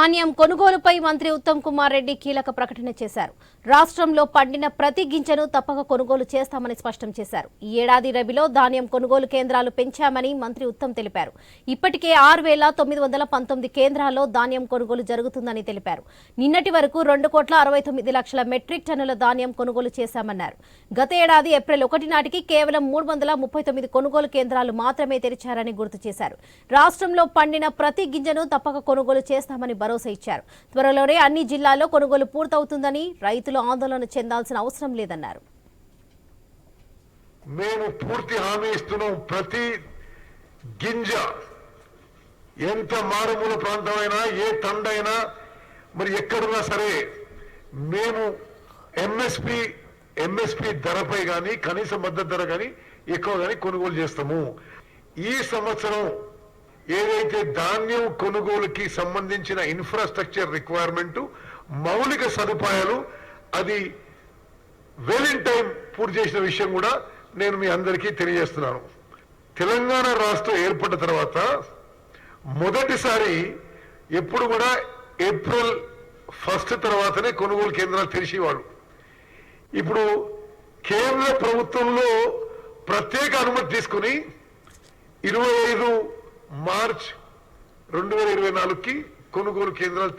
ధాన్యం కొనుగోలుపై మంత్రి ఉత్తమ్ కుమార్ రెడ్డి కీలక ప్రకటన చేశారు. రాష్ట్రంలో పండిన ప్రతి గింజను తప్పక కొనుగోలు చేస్తామని స్పష్టం చేశారు. ఈ ఏడాది రబిలో ధాన్యం కొనుగోలు కేంద్రాలు పెంచామని మంత్రి ఉత్తమ్ తెలిపారు. ఇప్పటికే ఆరు వేల తొమ్మిది వందల పంతొమ్మిది కేంద్రాల్లో ధాన్యం కొనుగోలు జరుగుతుందని తెలిపారు. నిన్నటి వరకు రెండు కోట్ల అరవై తొమ్మిది లక్షల మెట్రిక్ టన్నుల ధాన్యం కొనుగోలు చేశామన్నారు. గత ఏడాది ఏప్రిల్ ఒకటి నాటికి కేవలం మూడు వందల ముప్పై తొమ్మిది కొనుగోలు కేంద్రాలు మాత్రమే తెరిచారని గుర్తు చేశారు. రాష్ట్రంలో పండిన ప్రతి గింజను తప్పక కొనుగోలు చేస్తామని భరోసా ఇచ్చారు. త్వరలోనే అన్ని జిల్లాల్లో కొనుగోలు పూర్తవుతుందని రైతులు ఆందోళన చెందాల్సిన అవసరం లేదన్నారు. మేము పూర్తి హామీ ఇస్తున్నాం. ప్రతి గింజ ఎంత మారుమూల ప్రాంతమైనా ఏ తండైనా మరి ఎక్కడున్నా సరే మేము ఎంఎస్పి ఎంఎస్పి ధరపై కానీ కనీస మద్దతు ధర కానీ ఎక్కువ కానీ కొనుగోలు చేస్తాము. ఈ సంవత్సరం ఏదైతే ధాన్యం కొనుగోలుకి సంబంధించిన ఇన్ఫ్రాస్ట్రక్చర్ రిక్వైర్మెంటు మౌలిక సదుపాయాలు అది వెల్ ఇన్ టైం పూర్తి చేసిన విషయం కూడా నేను మీ అందరికీ తెలియజేస్తున్నాను. తెలంగాణ రాష్ట్రం ఏర్పడ్డ తర్వాత మొదటిసారి ఎప్పుడు కూడా ఏప్రిల్ ఫస్ట్ తర్వాతనే కొనుగోలు కేంద్రాలు తెరిచేవాడు ఇప్పుడు కేంద్ర ప్రభుత్వంలో ప్రత్యేక అనుమతి తీసుకుని ఇరవై ఐదు మార్చ్ రెండు వేల ఇరవై నాలుగుకి కొనుగోలు కేంద్రాలు